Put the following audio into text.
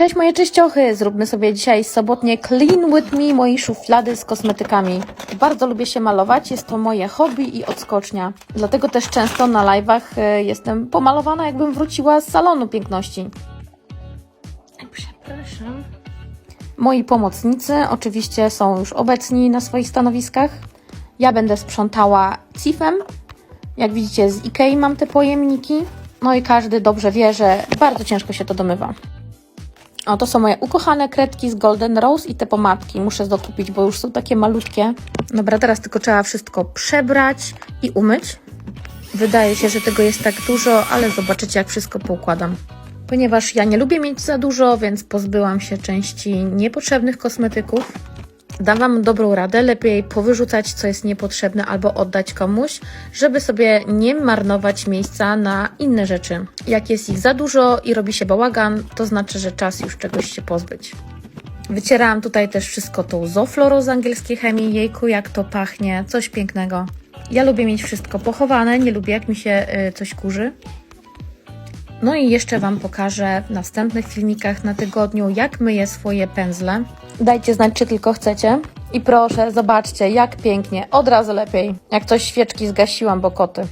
Cześć moje czyściochy! Zróbmy sobie dzisiaj sobotnie Clean With Me, mojej szuflady z kosmetykami. Bardzo lubię się malować, jest to moje hobby i odskocznia. Dlatego też często na live'ach e, jestem pomalowana, jakbym wróciła z salonu piękności. Przepraszam. Moi pomocnicy oczywiście są już obecni na swoich stanowiskach. Ja będę sprzątała cifem. Jak widzicie z Ikei mam te pojemniki. No i każdy dobrze wie, że bardzo ciężko się to domywa. O, to są moje ukochane kredki z Golden Rose i te pomadki. Muszę dokupić, bo już są takie malutkie. Dobra, teraz tylko trzeba wszystko przebrać i umyć. Wydaje się, że tego jest tak dużo, ale zobaczycie, jak wszystko poukładam. Ponieważ ja nie lubię mieć za dużo, więc pozbyłam się części niepotrzebnych kosmetyków. Dam Wam dobrą radę, lepiej powyrzucać, co jest niepotrzebne, albo oddać komuś, żeby sobie nie marnować miejsca na inne rzeczy. Jak jest ich za dużo i robi się bałagan, to znaczy, że czas już czegoś się pozbyć. Wycierałam tutaj też wszystko tą Zofloro z angielskiej chemii. Jejku, jak to pachnie, coś pięknego. Ja lubię mieć wszystko pochowane, nie lubię jak mi się y, coś kurzy. No i jeszcze Wam pokażę w następnych filmikach na tygodniu, jak myję swoje pędzle. Dajcie znać, czy tylko chcecie. I proszę, zobaczcie, jak pięknie, od razu lepiej. Jak coś świeczki zgasiłam, bo koty.